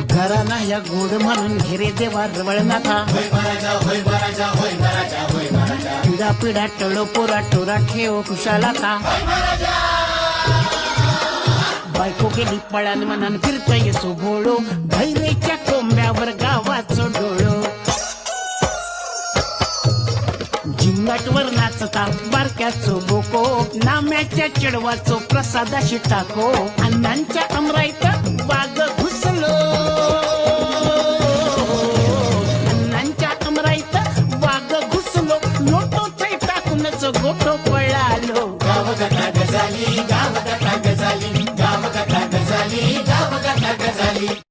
घराना या गोड म्हणून घेरे देवा रवळ नाथा पिढा पिढा टळो पोरा टोरा ठेव खुशाला का बायको गेली पळान मनान फिरता येसो बोळो भैरेच्या कोंब्यावर गावाचो डोळो. झिंगाटवर नाचता बारक्याचो बोको. नाम्याच्या चढवाचो प्रसादाशी टाको. अण्णांच्या अमराईत घेऊनच गोठो पळालो. गाव कथा गजाली गाव कथा गजाली गाव कथा गजाली गाव कथा गजाली